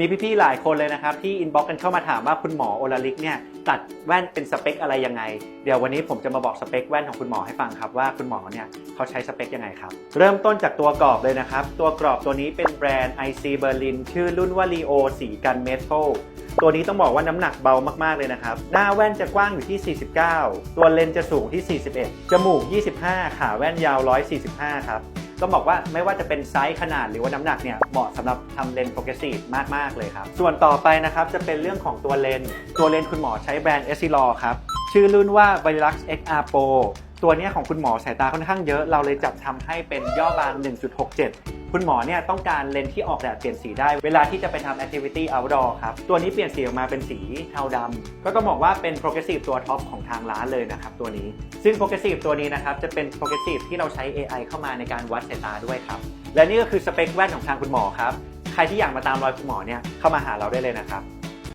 มีพี่ๆ หลายคนเลยนะครับที่อินบ็อกกันเข้ามาถามว่าคุณหมอโอลาลิกเนี่ยตัดแว่นเป็นสเปคอะไรยังไง เดี๋ยววันนี้ผมจะมาบอกสเปคแว่นของคุณหมอให้ฟังครับว่าคุณหมอเนี่ยเขาใช้สเปคยังไงครับ เริ่มต้นจากตัวกรอบเลยนะครับ ตัวกรอบตัวนี้เป็นแบรนด์ IC Berlin ชื่อรุ่นว่า Leo สีกันเมทัลตัวนี้ต้องบอกว่าน้ำหนักเบามากๆเลยนะครับ หน้าแว่นจะกว้างอยู่ที่ 49 ตัวเลนส์จะสูงที่ 41 จมูก 25 ขาแว่นยาว 145 ครับ ต้องบอกว่าไม่ว่าจะเป็นไซส์ขนาดหรือว่าน้ำหนักเนี่ยเหมาะสำหรับทำเลนส์โปรเกรสซีฟมาก ๆ เลยครับ ส่วนต่อไปนะครับจะเป็นเรื่องของตัวเลนส์ตัวเลนส์คุณหมอใช้แบรนด์เอสซิลอครับ ชื่อรุ่นว่า v i l u x XR Pro ตัวนี้ของคุณหมอสายตาค่อนข้างเยอะ เราเลยจับทำให้เป็นย่อบาง 1.67 คุณหมอเนี่ยต้องการเลนส์ที่ออกแบบเปลี่ยนสีได้ เวลาที่จะไปทำ activity outdoor ครับ ตัวนี้เปลี่ยนสีออกมาเป็นสีเทาดำ ก็ต้องบอกว่าเป็น progressive ตัวท็อปของทางร้านเลยนะครับตัวนี้ ซึ่ง progressive ตัวนี้นะครับจะเป็น progressive ที่เราใช้ AI เข้ามาในการวัดสายตาด้วยครับ และนี่ก็คือสเปคแว่นของทางคุณหมอครับ ใครที่อยากมาตามรอยคุณหมอเนี่ยเข้ามาหาเราได้เลยนะครับ